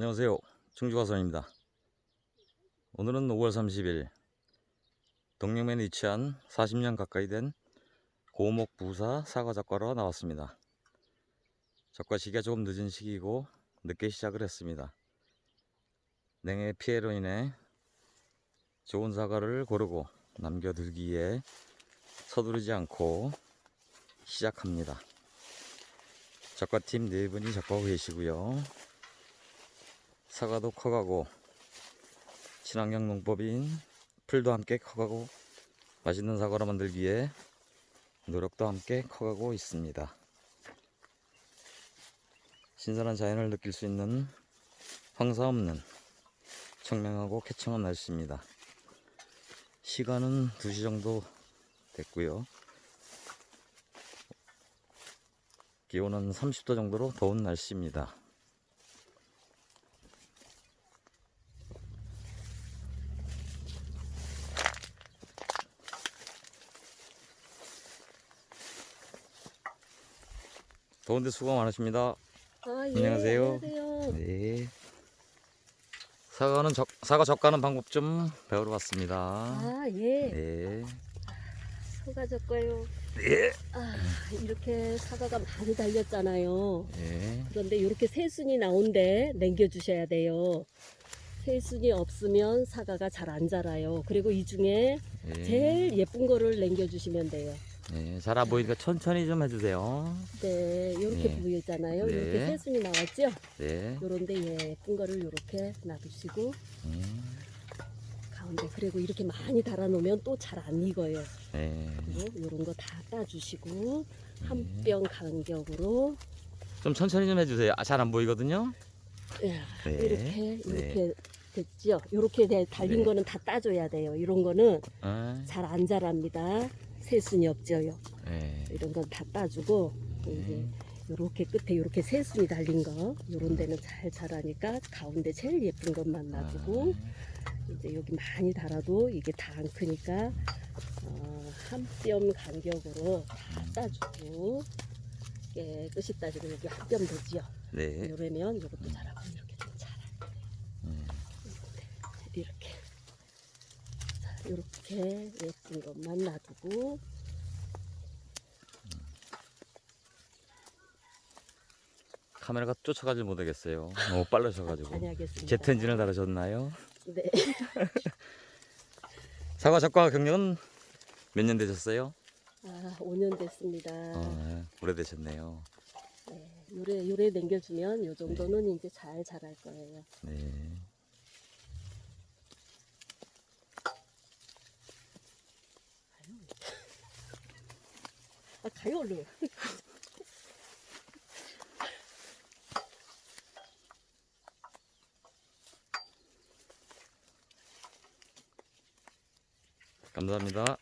안녕하세요. 충주가선입니다. 오늘은 5월 30일 동령면에 위치한 40년 가까이 된 고목 부사 사과 작과로 나왔습니다. 작과 시기가 조금 늦은 시기이고 늦게 시작을 했습니다. 냉해 피해로 인해 좋은 사과를 고르고 남겨두기에 서두르지 않고 시작합니다. 작과팀 네 분이 작과하고 계시고요. 사과도 커가고 친환경 농법인 풀도 함께 커가고 맛있는 사과로 만들기 위해 노력도 함께 커가고 있습니다. 신선한 자연을 느낄 수 있는 황사 없는 청명하고 쾌청한 날씨입니다. 시간은 2시 정도 됐고요. 기온은 30도 정도로 더운 날씨입니다. 더운데 수고 많으십니다. 아, 예, 안녕하세요. 안녕하세요. 네. 사과는 적, 사과 적가는 방법 좀 배우러 왔습니다. 아, 예. 네. 소가 졌고요. 네. 아, 이렇게 사과가 많이 달렸잖아요. 네. 그런데 이렇게 새순이 나온데 남겨주셔야 돼요. 새순이 없으면 사과가 잘 안 자라요. 그리고 이 중에 네. 제일 예쁜 거를 남겨주시면 돼요. 네. 잘 안 보이니까 천천히 좀 해주세요. 네, 이렇게 네. 보이잖아요. 네. 이렇게 새순이 나왔죠? 네. 요런데 예쁜 거를 이렇게 놔두시고 음, 가운데 그리고 이렇게 많이 달아놓으면 또 잘 안 익어요. 네. 그리고 이런 거 다 따주시고 네. 한뼘 간격으로 좀 천천히 좀 해주세요. 아, 잘 안 보이거든요. 야, 네. 이렇게 네. 이렇게 됐죠. 이렇게 돼- 달린 네. 거는 다 따줘야 돼요. 이런 거는 아, 잘 안 자랍니다. 새순이 없죠요. 네. 이런 건 다 따주고 이제 이렇게 끝에 이렇게 새순이 달린 거 이런 데는 잘 자라니까 가운데 제일 예쁜 것만 놔두고 이제 여기 많이 달아도 이게 다 안 크니까 어, 한뼘 간격으로 다 따주고 깨끗이 따지고 여기 한뼘 되지요. 네. 이러면 이것도 자라고 이렇게 좀 자랄 거예요. 음, 이렇게 자, 이렇게 예쁜 것만 놔두고 카메라가 쫓아가질 못하겠어요. 너무 빨라셔가지고. 다녀야겠습니다. 제트 엔진을 달으셨나요? 네. 사과 작과 경력은 몇 년 되셨어요? 아, 5년 됐습니다. 어, 오래되셨네요. 네, 요래 요래 남겨주면 요 정도는 이제 잘 자랄 거예요. 네. 아, 가요 얼른. 감사합니다.